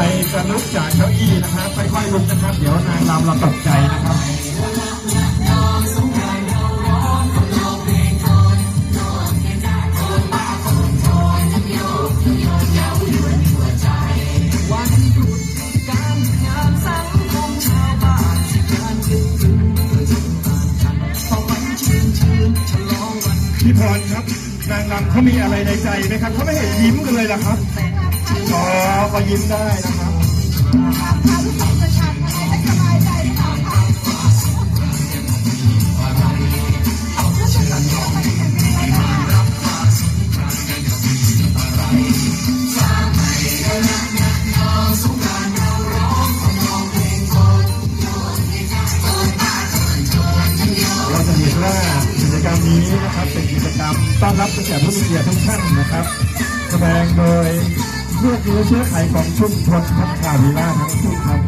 รจะลุกจากเก้าอี้นะครับค่อยๆลุกนะครับ เดี๋ยวนางรำเราตกใจนะครับวันหยุดการงานสังคมชาวบ้านที่การยึดถือเพื่อจึงต่างกันพอวันชื่นชื่นฉลองวันพี่พรครับนางรำเขามีอะไรในใจไหมครับเขาไม่เห็นยิ้มกันเลยเหรอครับ อ๋อก็ยิ้มได้นะครับเราจะเห็นว่ากิจกรรมนี้นะครับเป็นกิจกรรมต้อนรับแขกผู้มีเกียรติทุกท่านนะครับ แสดงโดย เลือดเนื้อเชื้อไขของชุมชนทัพขาวีล่าทั้งชุมครับ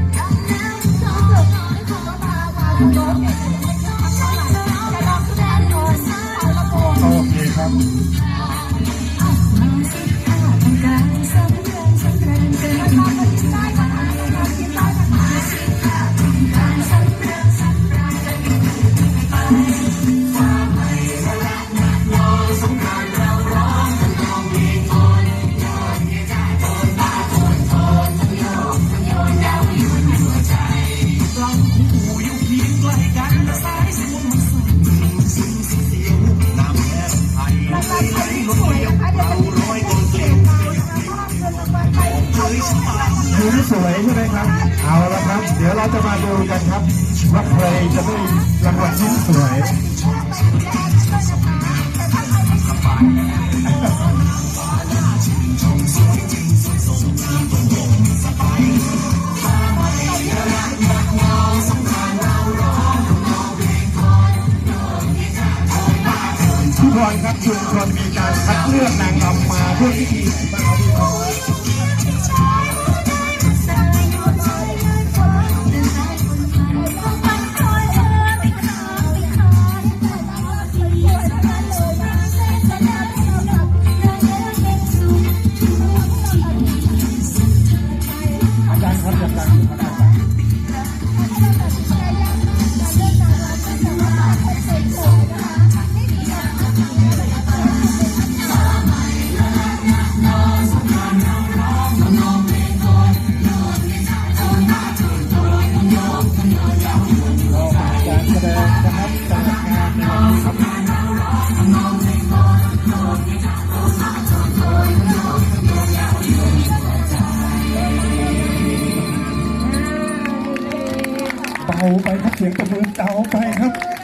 โอเคครับ บายดูที่สวยใช่ไหมครับ เอาละครับ เดี๋ยวเราจะมาดูกันครับ ว่าใครจะได้รางวัลที่สวยทุกคนครับชุมชนมีการคัดเลือกนางรำมาเพื่อพิธีบ้างครับ เบาไปครับเสียงตะมือเบาไปครับ